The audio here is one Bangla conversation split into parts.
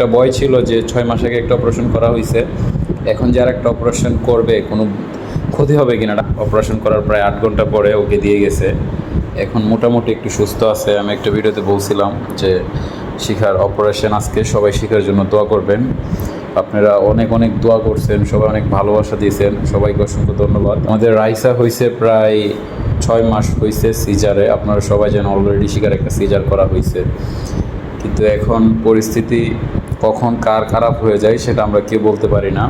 একটা বয় ছিল যে ছয় মাস আগে একটা অপারেশন করা হয়েছে এখন যে আর একটা অপারেশন করবে, কোনো ক্ষতি হবে কিনা? অপারেশন করার প্রায় আট ঘণ্টা পরে ওকে দিয়ে গেছে। এখন মোটামুটি একটু সুস্থ আছে। আমি একটা ভিডিওতে বলছিলাম যে, শিখার অপারেশন আজকে সবাই শিখার জন্য দোয়া করবেন। আপনারা অনেক অনেক দোয়া করছেন, সবাই অনেক ভালোবাসা দিয়েছেন। সবাইকে অসংখ্য ধন্যবাদ। আমাদের রাইসা হয়েছে প্রায় ছয় মাস হয়েছে সিজারে আপনারা সবাই যেন অলরেডি শিকার একটা সিজার করা হয়েছে কিন্তু এখন পরিস্থিতি কখন কার খারাপ হয়ে যায় সেটা আমরা কেউ বলতে পারি না।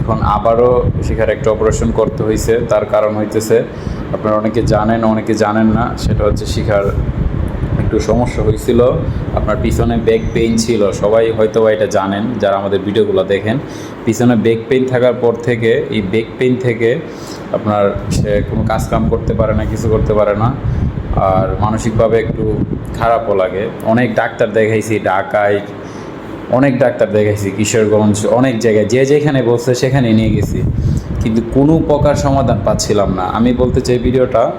এখন আবারও শিখার একটা অপারেশন করতে হয়েছে তার কারণ হইতেছে, আপনারা অনেকে জানেন অনেকে জানেন না, সেটা হচ্ছে শিখার একটু সমস্যা হয়েছিল আপনার পিছনে ব্যাক পেইন ছিল, সবাই হয়তো এটা জানেন, যারা আমাদের ভিডিওগুলো দেখেন, পিছনে ব্যাক পেইন থাকার পর থেকে, এই ব্যাক পেইন থেকে আপনার সে কোনো কাজ কাম করতে পারে না, কিছু করতে পারে না। আর মানসিকভাবে একটু খারাপও লাগে। অনেক ডাক্তার দেখাইছি, ঢাকায় অনেক ডাক্তার দেখাইছি, কিশোরগঞ্জ, অনেক জায়গায়। যে যেখানে বসছে সেখানে নিয়ে গেছি। কিন্তু কোনো প্রকার সমাধান পাচ্ছিলাম না। আমি বলতে চাই ভিডিওটা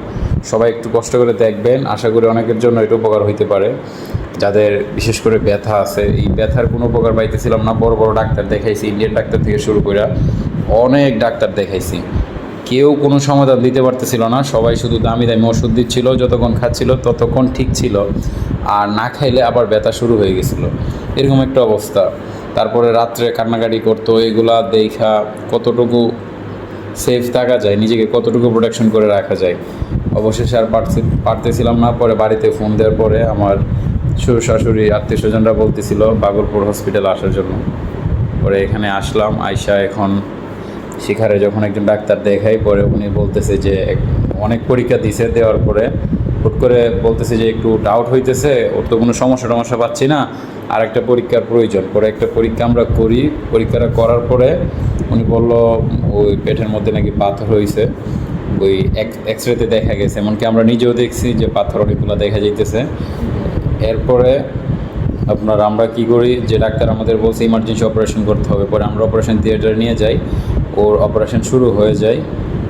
সবাই একটু কষ্ট করে দেখবেন। আশা করি অনেকের জন্য এটা উপকার হইতে পারে। যাদের বিশেষ করে ব্যথা আছে, এই ব্যথার কোনো উপকার পাইতেছিলাম না। বড় বড় ডাক্তার দেখাইছি, ইন্ডিয়ান ডাক্তার থেকে শুরু করে অনেক ডাক্তার দেখাইছি। কেউ কোনো সমাধান দিতে পারতেছিল না। সবাই শুধু দামি দামি ওষুধ দিচ্ছিল, যতক্ষণ খাচ্ছিল ততক্ষণ ঠিক ছিল। আর না খাইলে আবার ব্যথা শুরু হয়ে গেছিল। এরকম একটা অবস্থা। তারপরে রাত্রে কান্নাকাটি করতো, এগুলা দেখা কতটুকু সেফ থাকা যায়, নিজেকে কতটুকু প্রোটেকশন করে রাখা যায়। অবশেষে আর পারছি, পারতেছিলাম না। পরে বাড়িতে ফোন দেওয়ার পরে আমার শ্বশুর শাশুড়ি, আত্মীয় স্বজনরা বলতেছিল, বাগলপুর হসপিটাল আসার জন্য। পরে এখানে আসলাম আয়সা এখন শিখারে যখন একজন ডাক্তার দেখাই, পরে উনি বলতেছে যে অনেক পরীক্ষা দিছে দেওয়ার পরে হুট করে বলতেছে যে, একটু ডাউট হইতেছে, ওর তো কোনো সমস্যা টমস্যা পাচ্ছি না, আর একটা পরীক্ষার প্রয়োজন। পরে একটা পরীক্ষা আমরা করি। পরীক্ষাটা করার পরে উনি বলল, ওই পেটের মধ্যে নাকি পাথর হয়েছে ওই এক্স রেতে দেখা গেছে। এমনকি আমরা নিজেও দেখছি যে পাথর অনেকগুলো দেখা যাইতেছে। এরপরে আপনার আমরা কি করি? যে ডাক্তার আমাদের বলছে ইমার্জেন্সি অপারেশন করতে হবে। পরে আমরা অপারেশন থিয়েটারে নিয়ে যাই। ওর অপারেশন শুরু হয়ে যায়।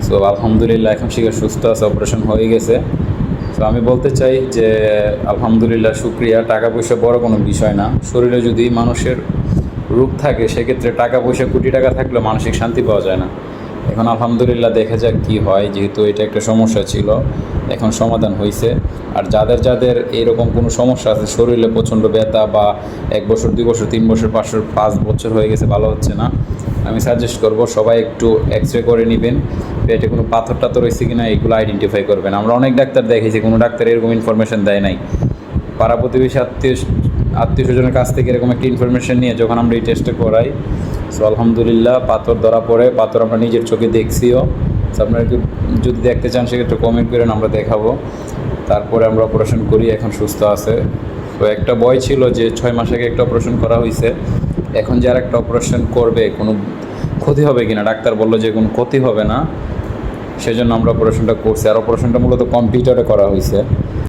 সো আলহামদুলিল্লাহ, এখন শিকার সুস্থ আছে অপারেশন হয়ে গেছে। তো আমি বলতে চাই যে, আলহামদুলিল্লাহ, শুক্রিয়া। টাকা পয়সা বড় কোনো বিষয় না। শরীরে যদি মানুষের রূপ থাকে, সেক্ষেত্রে টাকা পয়সা কোটি টাকা থাকলেও মানসিক শান্তি পাওয়া যায় না। এখন আলহামদুলিল্লাহ দেখা যাক কী হয়, যেহেতু এটা একটা সমস্যা ছিল, এখন সমাধান হয়েছে আর যাদের যাদের এরকম কোনো সমস্যা আছে, শরীরে প্রচণ্ড ব্যথা বা এক বছর, দুই বছর, তিন বছর, পাঁচ পাঁচ বছর হয়ে গেছে, ভালো হচ্ছে না। আমি সাজেস্ট করব, সবাই একটু এক্স রে করে নেবেন। পেটে কোনো পাথর টাথর রয়েছে কি না এগুলো আইডেন্টিফাই করবেন। আমরা অনেক ডাক্তার দেখেছি কোনো ডাক্তার এরকম ইনফরমেশন দেয় নাই। পাড়া প্রতিবেশী আত্মীয় আত্মীয় স্বজনের কাছ থেকে এরকম একটা ইনফরমেশন নিয়ে যখন আমরা এই টেস্টটা করাই সো আলহামদুলিল্লাহ পাথর ধরা পড়ে পাথর আমরা নিজের চোখে দেখছিও। তো আপনারা যদি দেখতে চান, সেক্ষেত্রে কমেন্ট করেন, আমরা দেখাবো। তারপরে আমরা অপারেশন করি, এখন সুস্থ আছে। তো একটা বয় ছিল যে ছয় মাস আগে একটা অপারেশন করা হয়েছে এখন যে আর একটা অপারেশন করবে, কোনো ক্ষতি হবে কিনা? ডাক্তার বলল যে কোনো ক্ষতি হবে না। সেজন্য আমরা অপারেশনটা করছি। আর অপারেশনটা মূলত কম্পিউটারে করা হয়েছে